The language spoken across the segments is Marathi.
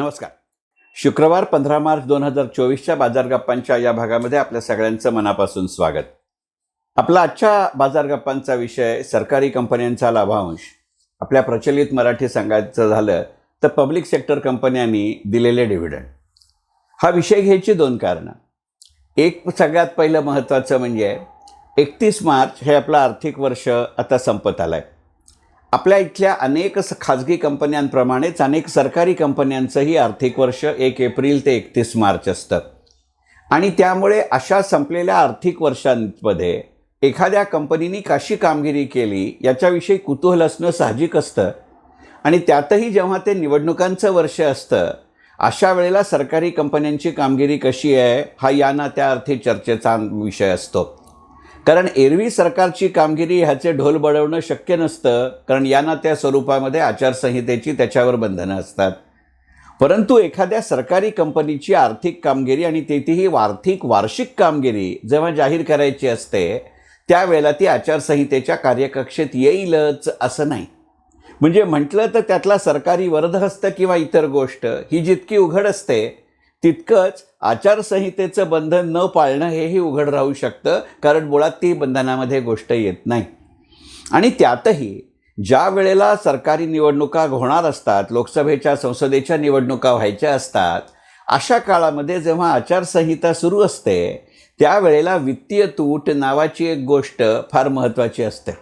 नमस्कार. शुक्रवार पंधरा मार्च दोन हजार चोवीसच्या बाजार गप्पांच्या या भागामध्ये आपल्या सगळ्यांचं मनापासून स्वागत. आपला आजच्या बाजार गप्पांचा विषय सरकारी कंपन्यांचा लाभांश. आपल्या प्रचलित मराठी सांगायचं झालं तर पब्लिक सेक्टर कंपन्यांनी दिलेले डिव्हिडंड. हा विषय घ्यायची दोन कारणं. एक सगळ्यात पहिलं महत्त्वाचं म्हणजे एकतीस मार्च हे आपलं आर्थिक वर्ष आता संपत आलं आहे आपल्या इथल्या अनेक स- खाजगी कंपन्यांप्रमाणेच अनेक सरकारी कंपन्यांचंही आर्थिक वर्ष एक एप्रिल ते एकतीस मार्च असतं. आणि त्यामुळे अशा संपलेल्या आर्थिक वर्षांमध्ये एखाद्या कंपनीने कशी कामगिरी केली याच्याविषयी कुतूहल असणं साहजिक असतं. आणि त्यातही जेव्हा ते निवडणुकांचं वर्ष असतं अशा वेळेला सरकारी कंपन्यांची कामगिरी कशी आहे हा या ना त्या अर्थी चर्चेचा विषय असतो. कारण एरवी सरकारची कामगिरी ह्याचे ढोल बडवणं शक्य नसतं कारण यांना त्या स्वरूपामध्ये आचारसंहितेची त्याच्यावर बंधनं असतात. परंतु एखाद्या सरकारी कंपनीची आर्थिक कामगिरी आणि तेथीही आर्थिक वार्षिक कामगिरी जेव्हा जाहीर करायची असते त्यावेळेला ती आचारसंहितेच्या कार्यकक्षेत येईलच असं नाही. म्हणजे म्हटलं तर त्यातला सरकारी वरदहस्त किंवा इतर गोष्ट ही जितकी उघड असते तितकंच आचारसंहितेचं बंधन न पाळणं हेही उघड राहू शकतं कारण मुळात ती बंधनामध्ये गोष्ट येत नाही. आणि त्यातही ज्या वेळेला सरकारी निवडणुका होणार असतात लोकसभेच्या संसदेच्या निवडणुका व्हायच्या असतात अशा काळामध्ये जेव्हा आचारसंहिता सुरू असते त्यावेळेला वित्तीय तूट नावाची एक गोष्ट फार महत्त्वाची असते.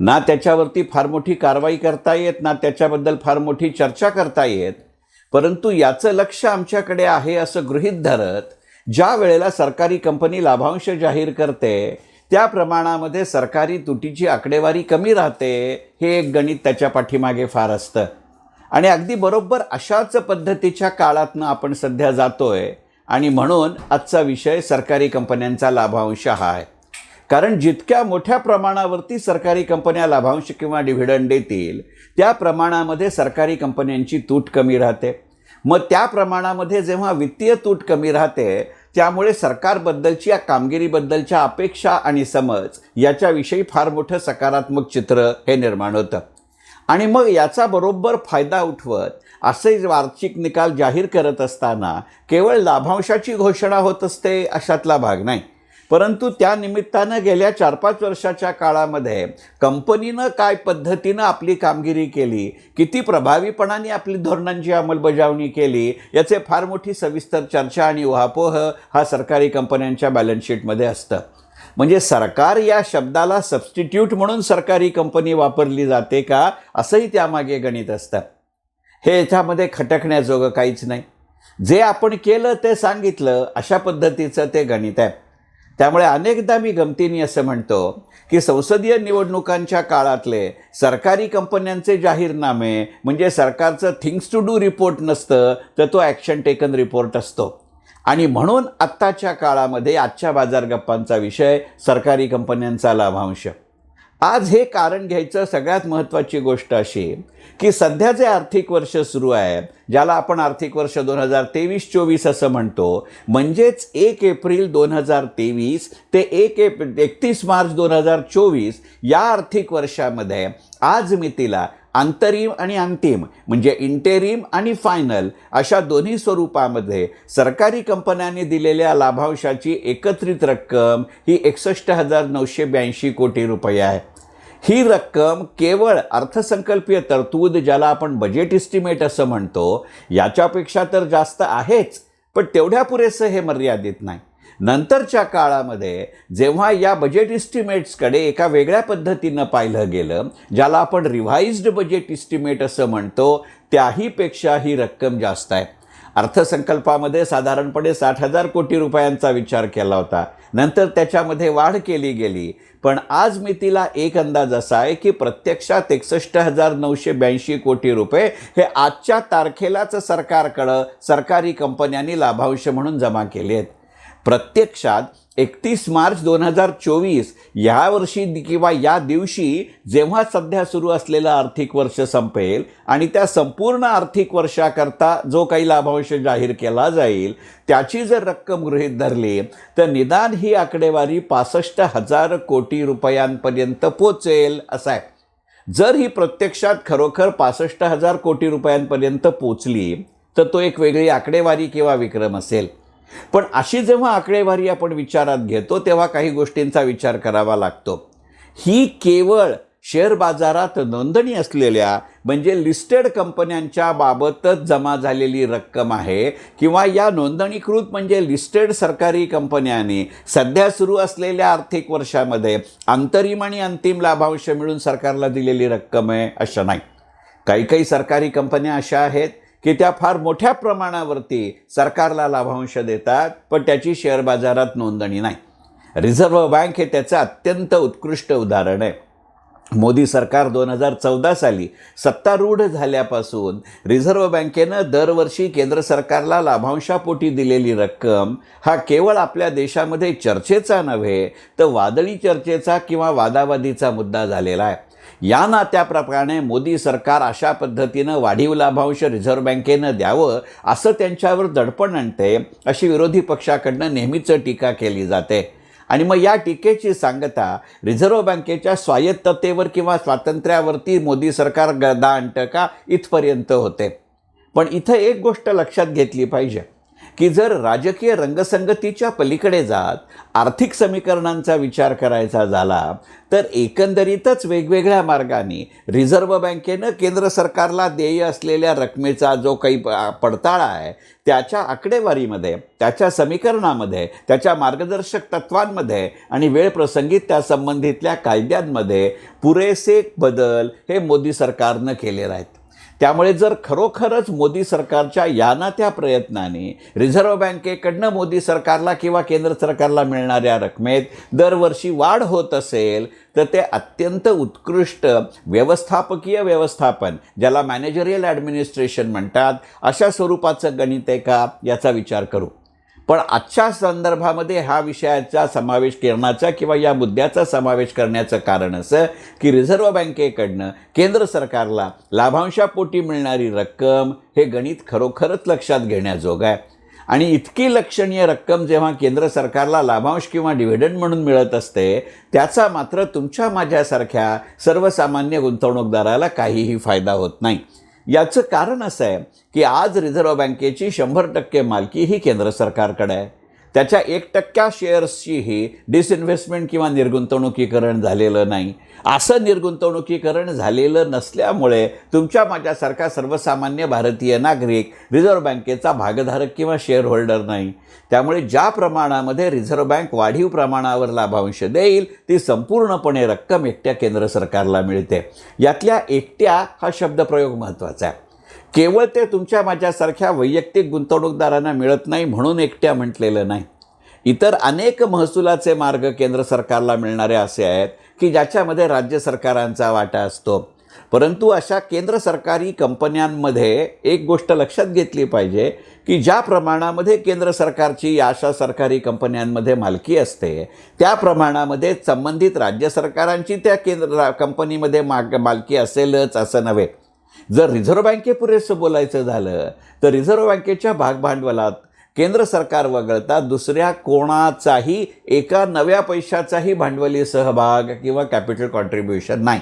ना त्याच्यावरती फार मोठी कारवाई करता येत ना त्याच्याबद्दल फार मोठी चर्चा करता येत परंतु याचं लक्ष आमच्याकडे आहे असं गृहीत धरत ज्या वेळेला सरकारी कंपनी लाभांश जाहीर करते त्या प्रमाणामध्ये सरकारी तुटीची आकडेवारी कमी राहते हे एक गणित त्याच्या पाठीमागे फार असतं. आणि अगदी बरोबर अशाच पद्धतीच्या काळातनं आपण सध्या जातो आहे आणि म्हणून आजचा विषय सरकारी कंपन्यांचा लाभांश हा आहे. कारण जितक्या मोठ्या प्रमाणावरती सरकारी कंपन्या लाभांश किंवा डिव्हिडंड देतील त्या प्रमाणामध्ये सरकारी कंपन्यांची तूट कमी राहते. मग त्या प्रमाणामध्ये जेव्हा वित्तीय तूट कमी राहते त्यामुळे सरकारबद्दलची या कामगिरीबद्दलच्या अपेक्षा आणि समज याच्याविषयी फार मोठं सकारात्मक चित्र हे निर्माण होतं. आणि मग याचा बरोबर फायदा उठवत असे वार्षिक निकाल जाहीर करत असताना केवळ लाभांशाची घोषणा होत असते अशातला भाग नाही. परंतु त्या निमित्तानं गेल्या चार पाच वर्षाच्या काळामध्ये कंपनीनं काय पद्धतीनं आपली कामगिरी केली किती प्रभावीपणाने आपली धोरणांची अंमलबजावणी केली याचे फार मोठी सविस्तर चर्चा आणि उहापोह हा सरकारी कंपन्यांच्या बॅलन्सशीटमध्ये असतं. म्हणजे सरकार या शब्दाला सबस्टिट्यूट म्हणून सरकारी कंपनी वापरली जाते का असंही त्यामागे गणित असतं. हे याच्यामध्ये खटकण्याजोगं काहीच नाही. जे आपण केलं ते सांगितलं अशा पद्धतीचं ते गणित आहे. त्यामुळे अनेकदा मी गमतीने असं म्हणतो की संसदीय निवडणुकांच्या काळातले सरकारी कंपन्यांचे जाहीरनामे म्हणजे सरकारचं थिंग्स टू डू रिपोर्ट नसतं तर तो ॲक्शन टेकन रिपोर्ट असतो. आणि म्हणून आत्ताच्या काळामध्ये आजच्या बाजार गप्पांचा विषय सरकारी कंपन्यांचा लाभांश. आज हे कारण घ्यायचं सगळ्यात महत्त्वाची गोष्ट अशी की सध्या जे आर्थिक वर्ष सुरू आहे ज्याला आपण आर्थिक वर्ष दोन हजार तेवीस चोवीस असं म्हणतो म्हणजेच एक एप्रिल दोन हजार तेवीस ते एक एप एकतीस मार्च दोन हजार चोवीस या आर्थिक वर्षामध्ये आज मितीला अंतरिम आणि अंतिम म्हणजे इंटेरिम आणि फायनल अशा दोन्ही स्वरूपामध्ये सरकारी कंपन्यांनी दिलेल्या लाभांशाची एकत्रित रक्कम ही एकसष्ट हजार नऊशे ब्याऐंशी कोटी रुपये आहे. ही रक्कम केवळ अर्थसंकल्पीय तरतूद ज्याला आपण बजेट इस्टिमेट असं म्हणतो याच्यापेक्षा तर जास्त आहेच पण तेवढ्या पुरेसं हे मर्यादित नाही. नंतरच्या काळामध्ये जेव्हा या बजेट इस्टिमेट्सकडे एका वेगळ्या पद्धतीनं पाहिलं गेलं ज्याला आपण रिव्हाइज्ड बजेट इस्टिमेट असं म्हणतो त्याहीपेक्षा ही रक्कम जास्त आहे. अर्थसंकल्पामध्ये साधारणपणे साठ हजार कोटी रुपयांचा विचार केला होता. नंतर त्याच्यामध्ये वाढ केली गेली. पण आज मितीला एक अंदाज असा आहे की प्रत्यक्षात एकसष्ट हजार नऊशे ब्याऐंशी कोटी रुपये हे आजच्या तारखेलाच सरकारकडं सरकारी कंपन्यांनी लाभांश म्हणून जमा केले आहेत. प्रत्यक्षात एकतीस मार्च दोन हजार चोवीस ह्या वर्षी किंवा या दिवशी जेव्हा सध्या सुरू असलेलं आर्थिक वर्ष संपेल आणि त्या संपूर्ण आर्थिक वर्षाकरता जो काही लाभांश जाहीर केला जाईल त्याची जर रक्कम गृहीत धरली तर निदान ही आकडेवारी पासष्ट हजार कोटी रुपयांपर्यंत पोचेल असं आहे. जर ही प्रत्यक्षात खरोखर पासष्ट हजार कोटी रुपयांपर्यंत पोचली तर तो एक वेगळी आकडेवारी किंवा विक्रम असेल. पण अशी जेव्हा आकडेवारी आपण विचारात घेतो तेव्हा काही गोष्टींचा विचार करावा लागतो. ही केवळ शेअर बाजारात नोंदणी असलेल्या म्हणजे लिस्टेड कंपन्यांच्या बाबतच जमा झालेली रक्कम आहे किंवा या नोंदणीकृत म्हणजे लिस्टेड सरकारी कंपन्यांनी सध्या सुरू असलेल्या आर्थिक वर्षामध्ये अंतरिम आणि अंतिम लाभांश मिळून सरकारला दिलेली रक्कम आहे अशा नाही. काही काही सरकारी कंपन्या अशा आहेत की त्या फार मोठ्या प्रमाणावरती सरकारला लाभांश देतात पण त्याची शेअर बाजारात नोंदणी नाही. रिझर्व्ह बँक हे त्याचं अत्यंत उत्कृष्ट उदाहरण आहे. मोदी सरकार दोन हजार चौदा साली सत्तारूढ झाल्यापासून रिझर्व्ह बँकेनं दरवर्षी केंद्र सरकारला लाभांशापोटी दिलेली रक्कम हा केवळ आपल्या देशामध्ये चर्चेचा नव्हे तर वादळी चर्चेचा किंवा वादावादीचा मुद्दा झालेला आहे. या नात्याप्रमाणे मोदी सरकार अशा पद्धतीनं वाढीव लाभांश रिझर्व्ह बँकेनं द्यावं असं त्यांच्यावर दडपण आणते अशी विरोधी पक्षाकडनं नेहमीच टीका केली जाते. आणि मग या टीकेची सांगता रिझर्व्ह बँकेच्या स्वायत्ततेवर किंवा स्वातंत्र्यावरती मोदी सरकार गदा आणतं का? इथपर्यंत होते. पण इथं एक गोष्ट लक्षात घेतली पाहिजे. की जर राजकीय रंगसंगतीच्या पलीकडे जात आर्थिक समीकरणांचा विचार करायचा झाला तर एकंदरीतच वेगवेगळ्या मार्गाने रिझर्व्ह बँकेनं केंद्र सरकारला देय असलेल्या रकमेचा जो काही पडताळा आहे त्याच्या आकडेवारीमध्ये त्याच्या समीकरणामध्ये त्याच्या मार्गदर्शक तत्वांमध्ये आणि वेळप्रसंगी त्या संबंधितल्या कायद्यांमध्ये पुरेसे बदल हे मोदी सरकारनं केलेले आहेत. त्यामुळे जर खरोखरच मोदी सरकारच्या या ना त्या प्रयत्नाने रिझर्व्ह बँकेकडनं मोदी सरकारला किंवा केंद्र सरकारला मिळणाऱ्या रकमेत दरवर्षी वाढ होत असेल तर ते अत्यंत उत्कृष्ट व्यवस्थापकीय व्यवस्थापन ज्याला मॅनेजरियल ॲडमिनिस्ट्रेशन म्हणतात अशा स्वरूपाचं गणित आहे का? याचा विचार करू. पण आजच्या संदर्भामध्ये हा विषयाचा समावेश करण्याचा किंवा या मुद्द्याचा समावेश करण्याचं कारण असं की रिझर्व्ह बँकेकडनं केंद्र सरकारला लाभांशापोटी मिळणारी रक्कम हे गणित खरोखरच लक्षात घेण्याजोगं आहे. आणि इतकी लक्षणीय रक्कम जेव्हा केंद्र सरकारला लाभांश किंवा डिव्हिडंड म्हणून मिळत असते त्याचा मात्र तुमच्या माझ्यासारख्या सर्वसामान्य गुंतवणूकदाराला काहीही फायदा होत नाही. याचं कारण असं आहे की आज रिझर्व्ह बँकेची शंभर टक्के मालकी ही केंद्र सरकारकडे आहे. त्याच्या एक टक्क्या शेअर्सचीही डिसइन्व्हेस्टमेंट किंवा निर्गुंतवणुकीकरण झालेलं नाही. असं निर्गुंतवणुकीकरण झालेलं नसल्यामुळे तुमच्या माझ्यासारखा सर्वसामान्य भारतीय नागरिक रिझर्व्ह बँकेचा भागधारक किंवा शेअर होल्डर नाही. त्यामुळे ज्या प्रमाणामध्ये रिझर्व्ह बँक वाढीव प्रमाणावर लाभांश देईल ती संपूर्णपणे रक्कम एकट्या केंद्र सरकारला मिळते. यातल्या एकट्या हा शब्दप्रयोग महत्त्वाचा आहे. केवळ ते तुमच्या माझ्यासारख्या वैयक्तिक गुंतवणूकदारांना मिळत नाही म्हणून एकट्या म्हटलेलं नाही. इतर अनेक महसुलाचे मार्ग केंद्र सरकारला मिळणारे असे आहेत की ज्याच्यामध्ये राज्य सरकारांचा वाटा असतो. परंतु अशा केंद्र सरकारी कंपन्यांमध्ये एक गोष्ट लक्षात घेतली पाहिजे की ज्या प्रमाणामध्ये केंद्र सरकारची अशा सरकारी कंपन्यांमध्ये मालकी असते त्या प्रमाणामध्ये संबंधित राज्य सरकारांची त्या केंद्र कंपनीमध्ये माग मालकी असेलच असं नव्हे. जर रिझर्व्ह बँके पुरेसं बोलायचं झालं तर रिझर्व्ह बँकेच्या भागभांडवलात केंद्र सरकार वगळता दुसऱ्या कोणाचाही एका नव्या पैशाचाही भांडवली सहभाग किंवा कॅपिटल कॉन्ट्रीब्युशन नाही.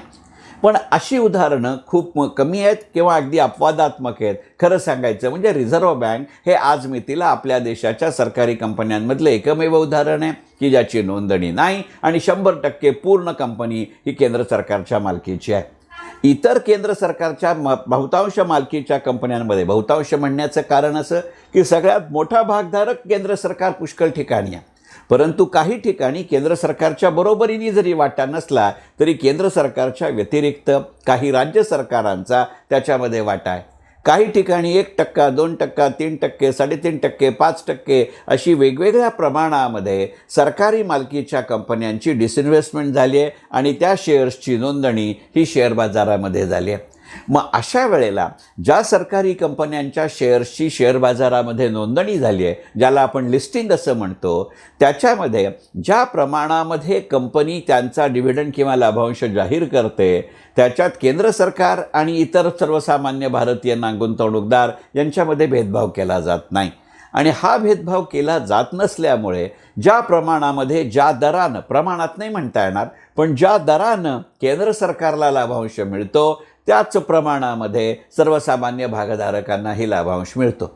पण अशी उदाहरणं खूप कमी आहेत किंवा अगदी अपवादात्मक आहेत. खरं सांगायचं म्हणजे रिझर्व्ह बँक हे आज मितीला आपल्या देशाच्या सरकारी कंपन्यांमधलं एकमेव उदाहरण आहे की ज्याची नोंदणी नाही आणि शंभर टक्के पूर्ण कंपनी ही केंद्र सरकारच्या मालकीची आहे. इतर केंद्र सरकारच्या म बहुतांश मालकीच्या कंपन्यांमध्ये बहुतांश म्हणण्याचं कारण असं की सगळ्यात मोठा भागधारक केंद्र सरकार पुष्कळ ठिकाणी आहे. परंतु काही ठिकाणी केंद्र सरकारच्या बरोबरीने जरी वाटा नसला तरी केंद्र सरकारच्या व्यतिरिक्त काही राज्य सरकारांचा त्याच्यामध्ये वाटा आहे. काही ठिकाणी एक टक्का दोन टक्का तीन टक्के साडेतीन टक्के पाच टक्के अशी वेगवेगळ्या प्रमाणामध्ये सरकारी मालकीच्या कंपन्यांची डिसइन्व्हेस्टमेंट झाली आहे आणि त्या शेअर्सची नोंदणी ही शेअर बाजारामध्ये झाली आहे. मग अशा वेळेला ज्या सरकारी कंपन्यांच्या शेअर्सची शेअर बाजारामध्ये नोंदणी झाली आहे ज्याला आपण लिस्टिंग असं म्हणतो त्याच्यामध्ये ज्या प्रमाणामध्ये कंपनी त्यांचा डिव्हिडंड किंवा लाभांश जाहीर करते त्याच्यात केंद्र सरकार आणि इतर सर्वसामान्य भारतीय गुंतवणूकदार यांच्यामध्ये भेदभाव केला जात नाही. आणि हा भेदभाव केला जात नसल्यामुळे ज्या प्रमाणामध्ये ज्या दरानं प्रमाणात नाही म्हणता येणार पण ज्या दरानं केंद्र सरकारला लाभांश मिळतो त्याच प्रमाणामध्ये सर्वसामान्य भागधारकांनाही लाभांश मिळतो.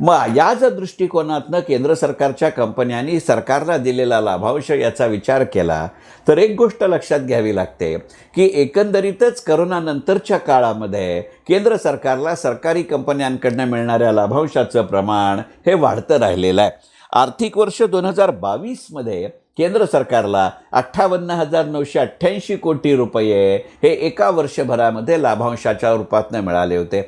मग याच दृष्टिकोनातनं केंद्र सरकारच्या कंपन्यांनी सरकारला दिलेला लाभांश याचा विचार केला तर एक गोष्ट लक्षात घ्यावी लागते की एकंदरीतच करोनानंतरच्या काळामध्ये केंद्र सरकारला सरकारी कंपन्यांकडनं मिळणाऱ्या लाभांशाचं प्रमाण हे वाढतं राहिलेलं आहे. आर्थिक वर्ष दोन हजार बावीसमध्ये केंद्र सरकारला अठ्ठावन्न हजार नऊशे अठ्ठ्याऐंशी कोटी रुपये हे एका वर्षभरामध्ये लाभांशाच्या रूपातनं मिळाले होते.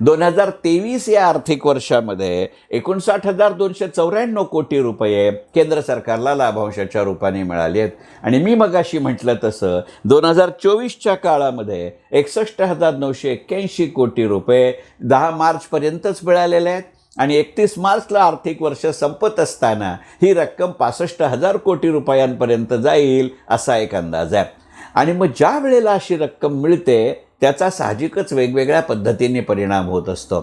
दोन हजार तेवीस या आर्थिक वर्षामध्ये एकोणसाठ हजार दोनशे चौऱ्याण्णव कोटी रुपये केंद्र सरकारला लाभांशाच्या रूपाने मिळाले आहेत. आणि मी मगाशी म्हटलं तसं दोन हजार चोवीसच्या काळामध्ये एकसष्ट हजार नऊशे एक्क्याऐंशी कोटी रुपये दहा मार्चपर्यंतच मिळालेले आहेत. आणि एकतीस मार्चला आर्थिक वर्ष संपत असताना ही रक्कम पासष्ट हजार कोटी रुपयांपर्यंत जाईल असा एक अंदाज आहे. आणि मग ज्या वेळेला अशी रक्कम मिळते त्याचा साहजिकच वेगवेगळ्या पद्धतीने परिणाम होत असतो.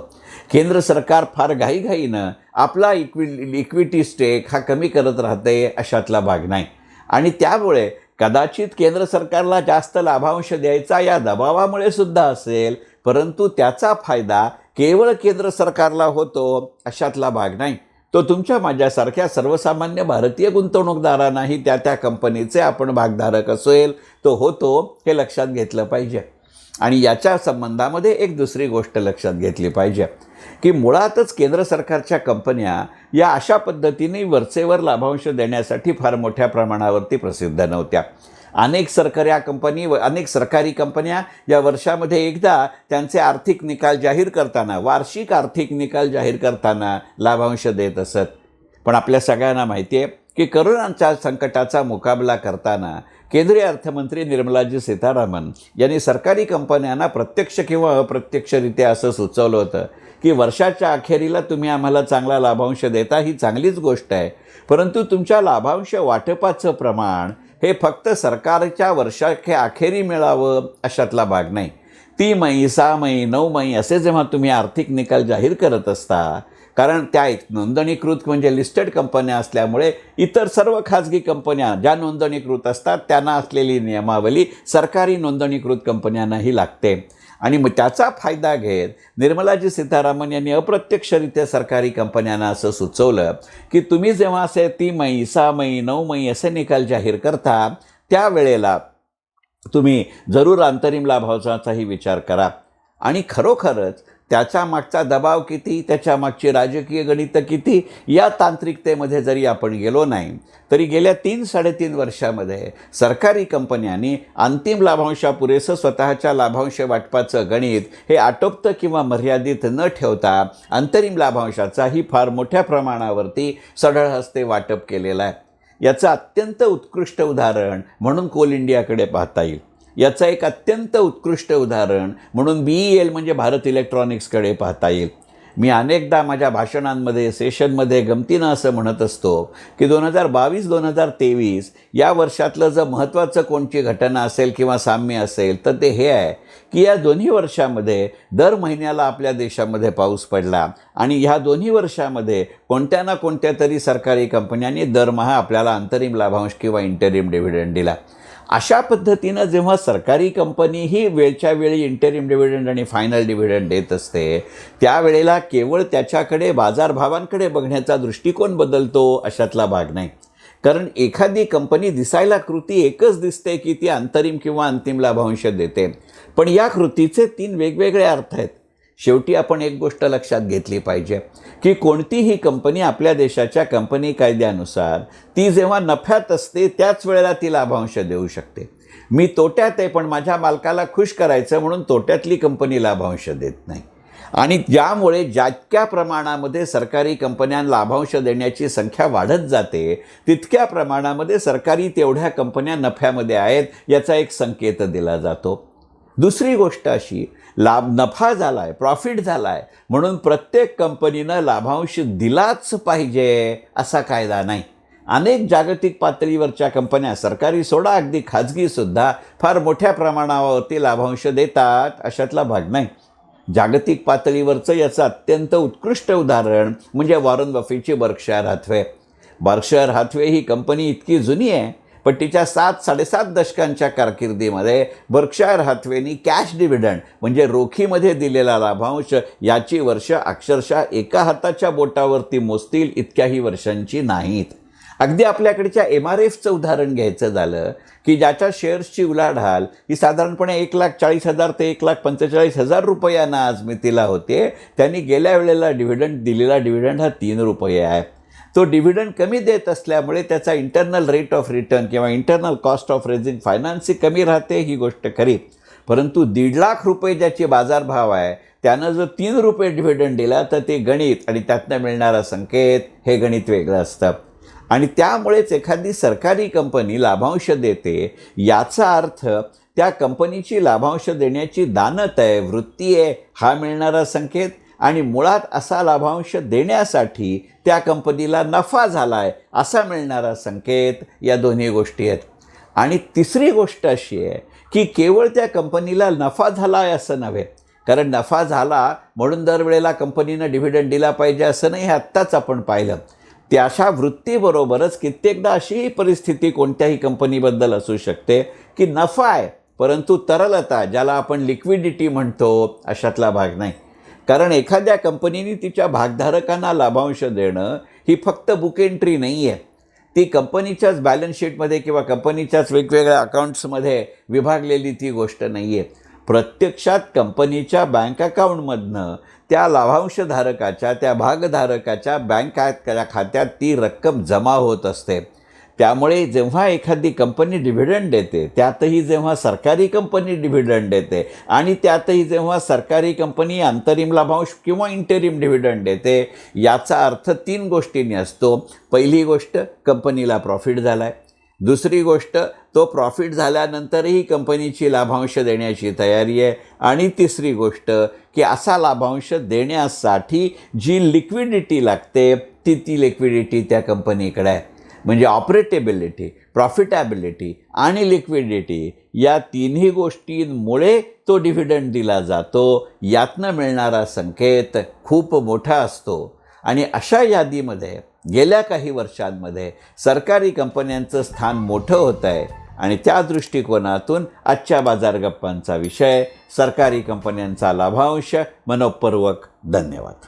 केंद्र सरकार फार घाईघाईनं आपला इक्वि इक्विटी स्टेक हा कमी करत राहते अशातला भाग नाही. आणि त्यामुळे कदाचित केंद्र सरकारला जास्त लाभांश द्यायचा या दबावामुळे सुद्धा असेल परंतु त्याचा फायदा केवळ केंद्र सरकारला होतो अशातला भाग नाही. तो तुमच्या माझ्यासारख्या सर्वसामान्य भारतीय गुंतवणूकदारांनाही त्या त्या कंपनीचे आपण भागधारक असेल तो होतो हे लक्षात घेतलं पाहिजे. आणि याच्या संबंधामध्ये एक दुसरी गोष्ट लक्षात घेतली पाहिजे की मुळातच केंद्र सरकारच्या कंपन्या या अशा पद्धतीने वरचेवर लाभांश देण्यासाठी फार मोठ्या प्रमाणावरती प्रसिद्ध नव्हत्या. अनेक सरकारी कंपनी व अनेक सरकारी कंपन्या या वर्षामध्ये एकदा त्यांचे आर्थिक निकाल जाहीर करताना वार्षिक आर्थिक निकाल जाहीर करताना लाभांश देत असत. पण आपल्या सगळ्यांना माहिती आहे की करोनाच्या संकटाचा मुकाबला करताना केंद्रीय अर्थमंत्री निर्मलाजी सीतारामन यांनी सरकारी कंपन्यांना प्रत्यक्ष किंवा अप्रत्यक्षरित्या असं सुचवलं होतं की वर्षाच्या अखेरीला तुम्ही आम्हाला चांगला लाभांश देता ही चांगलीच गोष्ट आहे परंतु तुमच्या लाभांश वाटपाचं प्रमाण हे फक्त सरकारच्या वर्षाखे अखेरी मिळावं अशातला भाग नाही. ती मै सहा मै नऊ मै असे जेव्हा तुम्ही आर्थिक निकाल जाहीर करत असता कारण त्या एक नोंदणीकृत म्हणजे लिस्टेड कंपन्या असल्यामुळे इतर सर्व खाजगी कंपन्या ज्या नोंदणीकृत असतात त्यांना असलेली नियमावली सरकारी नोंदणीकृत कंपन्यांनाही लागते. आणि मग त्याचा फायदा घेत निर्मलाजी सीतारामन यांनी अप्रत्यक्षरित्या सरकारी कंपन्यांना असं सुचवलं की तुम्ही जेव्हा असे ती मै सहा मै नऊ मै असे निकाल जाहीर करता त्यावेळेला तुम्ही जरूर अंतरिम लाभांशाचाही विचार करा. आणि खरोखरच त्याच्या मागचा दबाव किती त्याच्या मागची राजकीय गणितं किती या तांत्रिकतेमध्ये जरी आपण गेलो नाही तरी गेल्या तीन साडेतीन वर्षामध्ये सरकारी कंपन्यांनी अंतिम लाभांशापुरेसं स्वतःच्या लाभांश वाटपाचं गणित हे आटोपतं किंवा मर्यादित न ठेवता अंतरिम लाभांशाचाही फार मोठ्या प्रमाणावरती सढळ हस्ते वाटप केलेलं आहे. याचं अत्यंत उत्कृष्ट उदाहरण म्हणून कोल इंडियाकडे पाहता येईल. याचं एक अत्यंत उत्कृष्ट उदाहरण म्हणून बी ई एल म्हणजे भारत इलेक्ट्रॉनिक्सकडे पाहता येईल. मी अनेकदा माझ्या भाषणांमध्ये सेशनमध्ये गमतीनं असं म्हणत असतो की दोन हजार बावीस दोन हजार तेवीस या वर्षातलं जर महत्त्वाचं कोणची घटना असेल किंवा साम्य असेल तर ते हे आहे की या दोन्ही वर्षामध्ये दर महिन्याला आपल्या देशामध्ये पाऊस पडला आणि ह्या दोन्ही वर्षामध्ये कोणत्या ना कोणत्या तरी सरकारी कंपन्यांनी दरमहा आपल्याला अंतरिम लाभांश किंवा इंटरिम डिव्हिडंड दिला. अशा पद्धतीनं जेव्हा सरकारी कंपनी ही वेळच्या वेळी इंटरिम डिव्हिडंड आणि फायनल डिव्हिडंड देत असते त्यावेळेला केवळ त्याच्याकडे बाजारभावांकडे बघण्याचा दृष्टिकोन बदलतो अशातला भाग नाही. कारण एखादी कंपनी दिसायला कृती एकच दिसते की ती अंतरिम किंवा अंतिम लाभांश देते. पण या कृतीचे तीन वेगवेगळे अर्थ आहेत. शेवटी आपण एक गोष्ट लक्षात घेतली पाहिजे की कोणतीही कंपनी आपल्या देशाच्या कंपनी कायद्यानुसार ती जेव्हा नफ्यात असते त्याच वेळेला ती लाभांश देऊ शकते. मी तोट्यात आहे पण माझ्या मालकाला खुश करायचं म्हणून तोट्यातली कंपनी लाभांश देत नाही. आणि ज्यामुळे ज्यातक्या प्रमाणामध्ये सरकारी कंपन्या लाभांश देण्याची संख्या वाढत जाते तितक्या प्रमाणामध्ये सरकारी तेवढ्या कंपन्या नफ्यामध्ये आहेत याचा एक संकेत दिला जातो. दुसरी गोष्ट अशी लाभ नफा झाला आहे प्रॉफिट झाला आहे म्हणून प्रत्येक कंपनीनं लाभांश दिलाच पाहिजे असा कायदा नाही. अनेक जागतिक पातळीवरच्या कंपन्या सरकारी सोडा अगदी खाजगीसुद्धा फार मोठ्या प्रमाणावरती लाभांश देतात अशातला भाग नाही. जागतिक पातळीवरचं याचं अत्यंत उत्कृष्ट उदाहरण म्हणजे वॉरन बफेची बर्कशायर हाथवे. बर्कशायर हाथवे ही कंपनी इतकी जुनी आहे पण तिच्या सात साडेसात दशकांच्या कारकिर्दीमध्ये बर्कशायर हाथवेनी कॅश डिव्हिडंड म्हणजे रोखीमध्ये दिलेला लाभांश याची वर्ष अक्षरशः एका हाताच्या बोटावरती मोजतील इतक्याही वर्षांची नाहीत. अगदी आपल्याकडच्या एम आर एफचं उदाहरण घ्यायचं झालं की ज्याच्या शेअर्सची उलाढाल ही साधारणपणे एक लाख चाळीस हजार ते एक लाख पंचेचाळीस हजार रुपयांना आज मितीला होते. त्यांनी गेल्या वेळेला डिव्हिडंड दिलेला डिव्हिडंड हा तीन रुपये आहे. तो डिव्हिडंड कमी देत असल्यामुळे त्याचा इंटरनल रेट ऑफ रिटर्न किंवा इंटरनल कॉस्ट ऑफ रेझिंग फायनान्सही कमी राहते ही गोष्ट खरी. परंतु दीड लाख रुपये ज्याची बाजारभाव आहे त्यानं जर तीन रुपये डिव्हिडंड दिला तर ते गणित आणि त्यातनं मिळणारा संकेत हे गणित वेगळं असतं. आणि त्यामुळेच एखादी सरकारी कंपनी लाभांश देते याचा अर्थ त्या कंपनीची लाभांश देण्याची दानत आहे वृत्ती आहे हा मिळणारा संकेत. आणि मुळात असा लाभांश देण्यासाठी त्या कंपनीला नफा झाला आहे असा मिळणारा संकेत या दोन्ही गोष्टी आहेत. आणि तिसरी गोष्ट अशी आहे की केवळ त्या कंपनीला नफा झाला आहे असं नव्हे कारण नफा झाला म्हणून दरवेळेला कंपनीनं डिव्हिडंड दिला पाहिजे असं नाही हे आत्ताच आपण पाहिलं. त्या अशा वृत्तीबरोबरच कित्येकदा अशीही परिस्थिती कोणत्याही कंपनीबद्दल असू शकते की नफा आहे परंतु तरलता ज्याला आपण लिक्विडिटी म्हणतो अशातला भाग नाही. कारण एखाद्या कंपनीने तिच्या भागधारकांना लाभांश देणं ही फक्त बुक एंट्री नाही आहे ती कंपनीच्याच बॅलन्स शीटमध्ये किंवा कंपनीच्याच वेगवेगळ्या अकाउंट्समध्ये विभागलेली ती गोष्ट नाही आहे प्रत्यक्षात कंपनीच्या बँक अकाउंटमधनं त्या लाभांशधारकाच्या त्या भागधारकाच्या बँक खात्यात ती रक्कम जमा होत असते. त्यामुळे जेव्हा एखादी कंपनी डिव्हिडंड देते त्यातही जेव्हा सरकारी कंपनी डिव्हिडंड देते आणि त्यातही जेव्हा सरकारी कंपनी अंतरिम लाभांश किंवा इंटरिम डिव्हिडंड देते याचा अर्थ तीन गोष्टींनी असतो. पहिली गोष्ट कंपनीला प्रॉफिट झाला आहे दुसरी गोष्ट तो प्रॉफिट झाल्यानंतरही कंपनीची लाभांश देण्याची तयारी आहे. आणि तिसरी गोष्ट की असा लाभांश देण्यासाठी जी लिक्विडिटी लागते ती ती लिक्विडिटी त्या कंपनीकडे आहे. म्हणजे ऑपरेटेबिलिटी प्रॉफिटॅबिलिटी आणि लिक्विडिटी या तिन्ही गोष्टींमुळे तो डिव्हिडंड दिला जातो. यातनं मिळणारा संकेत खूप मोठा असतो. आणि अशा यादीमध्ये गेल्या काही वर्षांमध्ये सरकारी कंपन्यांचं स्थान मोठं होत आहे आणि त्या दृष्टिकोनातून आजच्या बाजार गप्पांचा विषय सरकारी कंपन्यांचा लाभांश मनोपूर्वक धन्यवाद.